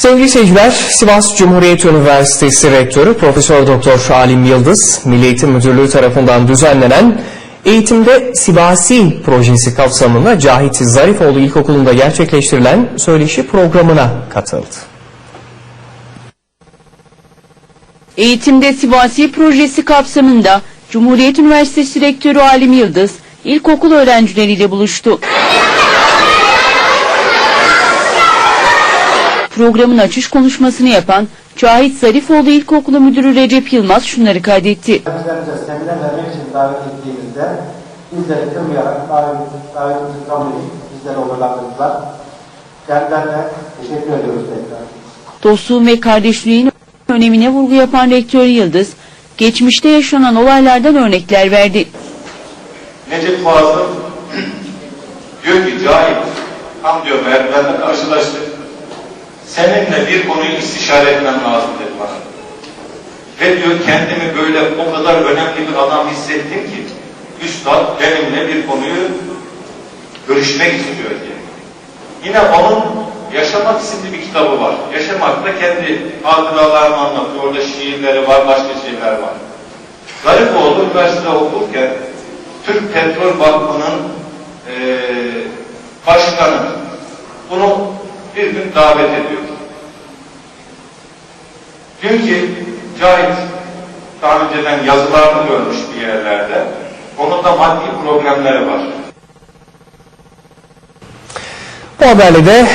Sevgili seyirciler, Sivas Cumhuriyet Üniversitesi Rektörü Profesör Doktor Alim Yıldız, Milli Eğitim Müdürlüğü tarafından düzenlenen Eğitimde Sivasi projesi kapsamında Cahit Zarifoğlu İlkokulu'nda gerçekleştirilen söyleşi programına katıldı. Eğitimde Sivasi projesi kapsamında Cumhuriyet Üniversitesi Rektörü Alim Yıldız ilkokul öğrencileriyle buluştu. Programın açış konuşmasını yapan Cahit Zarifoğlu İlkokulu Müdürü Recep Yılmaz şunları kaydetti. Öğrencilerimize seminer vermek için davet ettiğimizde bizleri kırmayarak davet- davetimizi kabul edip bizleri onurlandırdılar. Kendilerine teşekkür ediyoruz tekrar. Dostluğun ve kardeşliğin önemine vurgu yapan Rektör Yıldız, geçmişte yaşanan olaylardan örnekler verdi. Necip Fazıl diyor ki Cahit tam diyor merdivende karşılaştık. Seninle bir konuyu istişare etmem lazım dedi bana. Ve diyor kendimi böyle o kadar önemli bir adam hissettim ki Üstad benimle bir konuyu görüşmek istiyor diye. Yine onun Yaşamak isimli bir kitabı var. Yaşamakta kendi hatıralarını anlatıyor. Orada şiirleri var, başka şeyler var. Garipoğlu üniversitede okurken Türk Petrol Vakfı'nın eee başkanı bunu bir gün davet ediyor. Diyor ki Cahit daha önceden yazılarını görmüş bir yerlerde. Onun da maddi problemleri var. Bu haberle de